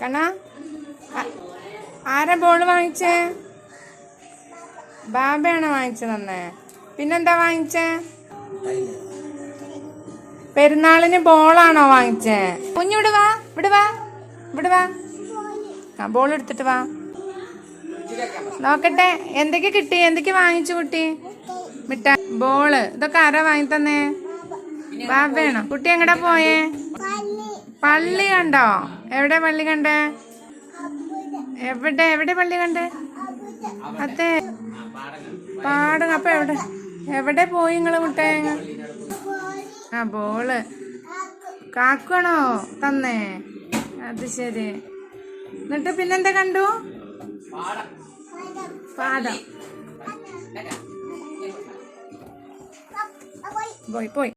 കണ്ണ ആരാ ബോൾ വാങ്ങിച്ചേ? ബാബയാണ് വാങ്ങിച്ചു തന്നെ? പിന്നെന്താ വാങ്ങിച്ചേ? പെരുന്നാളിന് ബോളാണോ വാങ്ങിച്ചേ? കുഞ്ഞു വാ ഇവിടെ വാ വാ. ആ ബോൾ എടുത്തിട്ട് വാ. നോക്കട്ടെ എന്തൊക്കെ കിട്ടി? എന്തൊക്കെ വാങ്ങിച്ചു കുട്ടി? മിട്ട ബോൾ ഇതൊക്കെ ആരാ വാങ്ങി തന്നേ ബാബയാണോ കുട്ടി എങ്ങടെ പോയേ? പള്ളി കണ്ടോ? എവിടെ പള്ളി കണ്ടേ? എവിടെ എവിടെ പള്ളി കണ്ടേ? അതെ. പാടം. അപ്പൊ എവിടെ? എവിടെ പോയി നിങ്ങൾ മുട്ടേ ആ ബോൾ. കാക്കണോ തന്നേ? അത് ശരി. എന്നിട്ട് പിന്നെന്താ കണ്ടു? പാടം. പോയി പോയി.